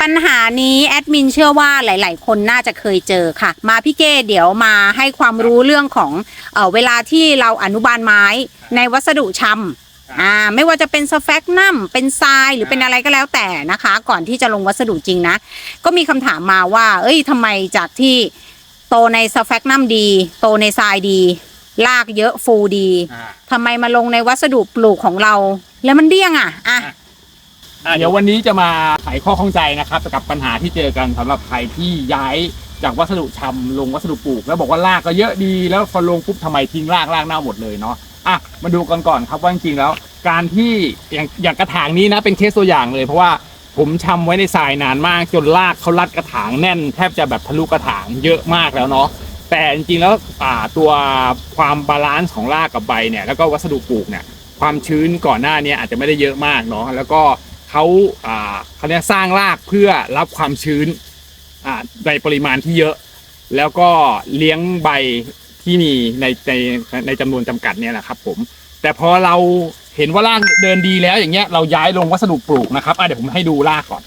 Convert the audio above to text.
ปัญหานี้แอดมินเชื่อว่าหลาย ๆ คนน่าจะเคยเจอค่ะ มาพี่เก้เดี๋ยวมาให้ความรู้เรื่องของเออเวลาที่เราอนุบาลไม้ในวัสดุชำอ่าไม่ว่าจะเป็นสแฟกนัมเป็นทรายหรือเป็นอะไรก็แล้วแต่นะคะ ก่อนที่จะลงวัสดุจริงนะ ก็มีคำถามมาว่า เอ้ยทำไมจากที่โตในสแฟกนัมดี โตในทรายดีลากเยอะฟูดีอ่าทำไมมาลงในวัสดุปลูกของเรา แล้วมันเดี้ยงอะอะ อะเดี๋ยววันนี้จะมาไขข้อข้องใจนะครับกับปัญหาที่เจอกันสำหรับใครที่ย้ายจากวัสดุชำลงวัสดุปลูก แล้วบอกว่ารากก็เยอะดีแล้วพอลงปุ๊บทำไมทิ้งรากรากเน่าหมดเลยเนาะอะมาดูกันก่อนครับว่าจริงๆแล้ว การที่อย่างอย่างกระถางนี้นะเป็นเคสตัวอย่างเลยเพราะว่าผมชำไว้ในทรายนานมากจนรากเขารัดกระถางแน่นแทบจะแบบทะลุกระถางเยอะมากแล้วเนาะแต่จริงๆแล้วอ่าตัวความบาลานซ์ของรากกับใบเนี่ยแล้วก็วัสดุปลูกเนี่ยความชื้นก่อนหน้านี้อาจจะไม่ได้เยอะมากเนาะแล้วก็ เขาอ่าเขาเรียกสร้างรากเพื่อรับความชื้นอ่าในปริมาณที่เยอะ แล้วก็เลี้ยงใบที่มีในในในจำนวนจำกัดเนี่ยนะครับผม แต่พอเราเห็นว่ารากเดินดีแล้วอย่างเงี้ยเราย้ายลงวัสดุปลูกนะครับอะเดี๋ยวผมให้ดูรากก่อน